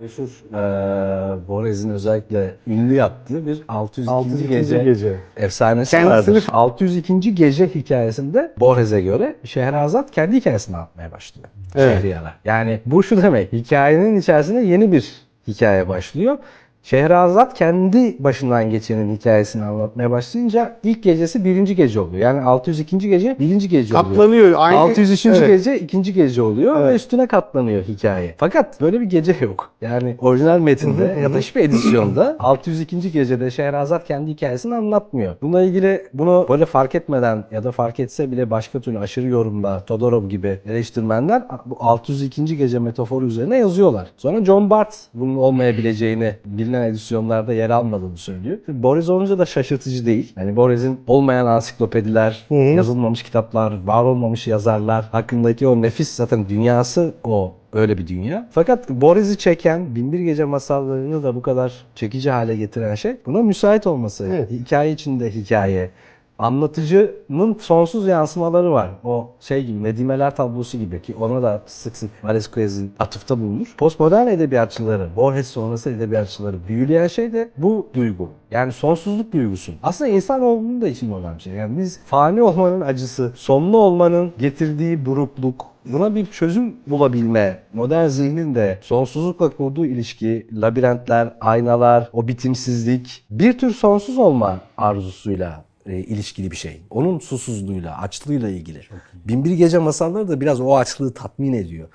Meşhur eee Borges'in özellikle ünlü yaptığı bir 602. 602. gece, gece. efsanesi Kendisini- vardır. 602. gece hikayesinde Borges'e göre Şehrazat kendi hikayesini anlatmaya başlıyor. Evet. Şehriyar'a. Yani bu şu demek, hikayenin içerisinde yeni bir hikaye başlıyor. Şehrazat kendi başından geçenin hikayesini anlatmaya başlayınca ilk gecesi birinci gece oluyor. Yani 602. gece birinci gece oluyor. Katlanıyor. Aynı, 603. Evet. gece ikinci gece oluyor ve Evet. üstüne katlanıyor hikaye. Fakat böyle bir gece yok. Yani orijinal metinde ya da hiçbir edisyonda 602. gecede Şehrazat kendi hikayesini anlatmıyor. Bununla ilgili bunu böyle fark etmeden ya da fark etse bile başka türlü aşırı yorumlar, Todorov gibi eleştirmenler bu 602. gece metaforu üzerine yazıyorlar. Sonra John Barth bunun olmayabileceğini bilinen edisyonlarda yer almadığını söylüyor. Boris olunca da şaşırtıcı değil. Yani Boris'in olmayan ansiklopediler, hı. yazılmamış kitaplar, var olmamış yazarlar hakkındaki o nefis zaten dünyası o. Öyle bir dünya. Fakat Boris'i çeken, Binbir Gece masallarını da bu kadar çekici hale getiren şey buna müsait olması. Evet. Hikaye içinde hikaye. Anlatıcının sonsuz yansımaları var. O şey gibi Nedimeler tablosu gibi ki ona da sık sık Velázquez'in atıfta bulunur. Postmodern edebiyatçıları, Borges sonrası edebiyatçıları büyüleyen şey de bu duygu. Yani sonsuzluk duygusu. Aslında insanoğlunun da için olan şey. Yani biz fani olmanın acısı, sonlu olmanın getirdiği burukluk, Buna bir çözüm bulabilme, modern zihnin de sonsuzlukla kurduğu ilişki, labirentler, aynalar, o bitimsizlik, bir tür sonsuz olma arzusuyla e, ilişkili bir şey. Onun susuzluğuyla, açlığıyla ilgili. Binbir Gece masalları da biraz o açlığı tatmin ediyor.